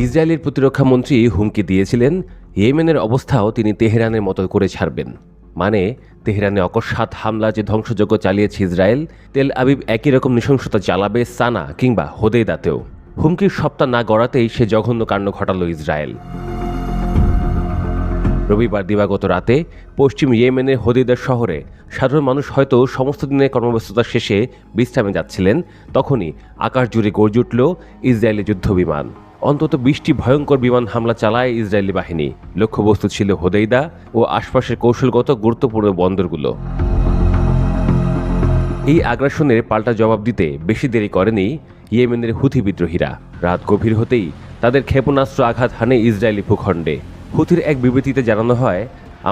ইসরায়েলের প্রতিরক্ষা মন্ত্রী হুমকি দিয়েছিলেন, ইয়েমেনের অবস্থাও তিনি তেহরানের মতো করে ছাড়বেন। মানে তেহরানে অকস্মাৎ হামলা যে ধ্বংসযজ্ঞ চালিয়েছে ইসরায়েল, তেল আবিব একই রকম নৃশংসতা চালাবে সানা কিংবা হোদেদাতেও হুমকির সপ্তাহ না গড়াতেই সে জঘন্য কাণ্ড ঘটালো ইসরায়েল। রবিবার দিবাগত রাতে পশ্চিম ইয়েমেনের হদিদার শহরে সাধারণ মানুষ হয়তো সমস্ত দিনের কর্মব্যস্ততা শেষে বিশ্রামে যাচ্ছিলেন, তখনই আকাশ জুড়ে গর্জে উঠল ইসরায়েলি যুদ্ধ বিমান অন্তত বিশটি ভয়ঙ্কর বিমান হামলা চালায় ইসরায়েলি বাহিনী। লক্ষ্যবস্তু ছিল হোদেইদা ও আশপাশের কৌশলগত গুরুত্বপূর্ণ বন্দরগুলো। এই আগ্রাসনের পাল্টা জবাব দিতে বেশি দেরি করেনি ইয়েমেনের হুথি বিদ্রোহীরা। রাত গভীর হতেই তাদের ক্ষেপণাস্ত্র আঘাত হানে ইসরায়েলি ভূখণ্ডে। হুথির এক বিবৃতিতে জানানো হয়,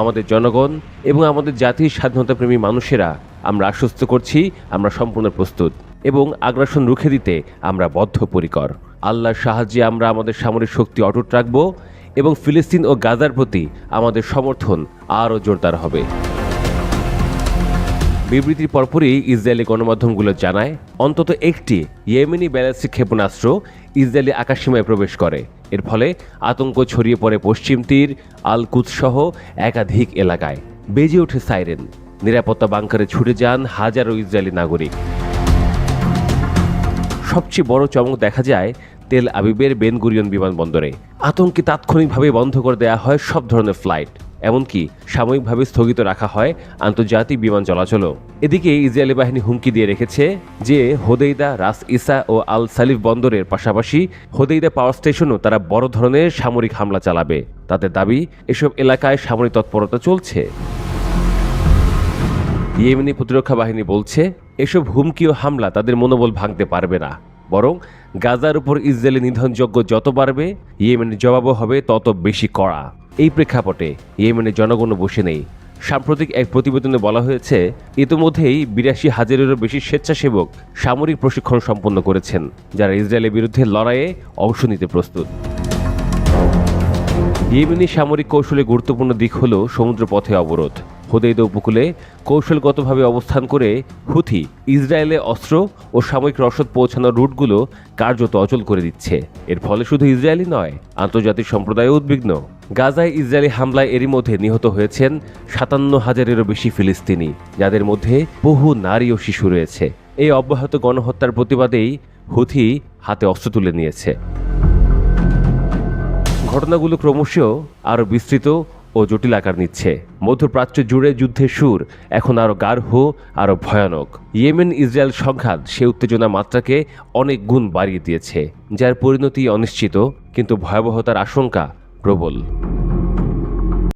আমাদের জনগণ এবং আমাদের জাতির স্বাধীনতাপ্রেমী মানুষেরা, আমরা আশ্বস্ত করছি, আমরা সম্পূর্ণ প্রস্তুত এবং আগ্রাসন রুখে দিতে আমরা বদ্ধপরিকর। আল্লাহর সাহায্যে আমরা আমাদের সামরিক শক্তি অটুট রাখব এবং ফিলিস্তিন ও গাজার প্রতি আমাদের সমর্থন আরও জোরদার হবে। বিবৃতির পরপরই ইসরায়েলি গণমাধ্যমগুলো জানায়, অন্তত একটি ইয়েমেনি ব্যালিস্টিক ক্ষেপণাস্ত্র ইসরায়েলি আকাশসীমায় প্রবেশ করে। এর ফলে আতঙ্ক ছড়িয়ে পড়ে পশ্চিম তীর আল সহ একাধিক এলাকায়। বেজে ওঠে সাইরেন। নিরাপত্তা বাংকারে ছুটে যান হাজারো ইসরায়েলি নাগরিক। সবচেয়ে বড় চমক দেখা যায় তেল আবিবের বেনগুরিয়ন বিমানবন্দরে। আতঙ্কে তাৎক্ষণিকভাবে বন্ধ করে দেওয়া হয় সব ধরনের ফ্লাইট, এমনকি সাময়িকভাবে স্থগিত রাখা হয় আন্তর্জাতিক বিমান চলাচলও। এদিকে ইসরায়েলি বাহিনী হুমকি দিয়ে রেখেছে যে হোদেইদা, রাস ইসা ও আল সালিফ বন্দরের পাশাপাশি হোদেইদা পাওয়ার স্টেশনও তারা বড় ধরনের সামরিক হামলা চালাবে। তাদের দাবি, এসব এলাকায় সামরিক তৎপরতা চলছে। ইয়েমেনি প্রতিরক্ষা বাহিনী বলছে এসব হুমকি ও হামলা তাদের মনোবল ভাঙতে পারবে না। বরং গাজার উপর ইসরায়েলি নিধনযোগ্য যত বাড়বে, ইয়েমেনের জবাবও হবে তত বেশি কড়া। এই প্রেক্ষাপটে ইয়েমেনের জনগণও বসে নেই। সাম্প্রতিক এক প্রতিবেদনে বলা হয়েছে, ইতিমধ্যেই বিরাশি হাজারেরও বেশি স্বেচ্ছাসেবক সামরিক প্রশিক্ষণ সম্পন্ন করেছেন, যারা ইসরায়েলের বিরুদ্ধে লড়াইয়ে অংশ নিতে প্রস্তুত। ইয়েমেনি সামরিক কৌশলে গুরুত্বপূর্ণ দিক হল সমুদ্রপথে অবরোধ। হোদেইদা উপকূলে কৌশলগতভাবে অবস্থান করে হুথি ইসরায়েলে অস্ত্র ও সামরিক রসদ পৌঁছানোর রুটগুলো কার্যত অচল করে দিচ্ছে। এর ফলে শুধু ইসরায়েলি নয়, আন্তর্জাতিক সম্প্রদায় উদ্বিগ্ন। গাজায় ইসরায়েলি হামলায় এরই মধ্যে নিহত হয়েছেন সাতান্ন হাজারেরও বেশি ফিলিস্তিনি, যাদের মধ্যে বহু নারী ও শিশু রয়েছে। এই অব্যাহত গণহত্যার প্রতিবাদেই হুথি হাতে অস্ত্র তুলে নিয়েছে। ঘটনাগুলো ক্রমশ আরও বিস্তৃত ও জটিল আকার নিচ্ছে। মধ্যপ্রাচ্য জুড়ে যুদ্ধের সুর এখন আরও গার্হ আরও ভয়ানক। ইয়েমেন, ইসরায়েল সংঘাত সে উত্তেজনা মাত্রাকে অনেক গুণ বাড়িয়ে দিয়েছে, যার পরিণতি অনিশ্চিত, কিন্তু ভয়াবহতার আশঙ্কা প্রবল।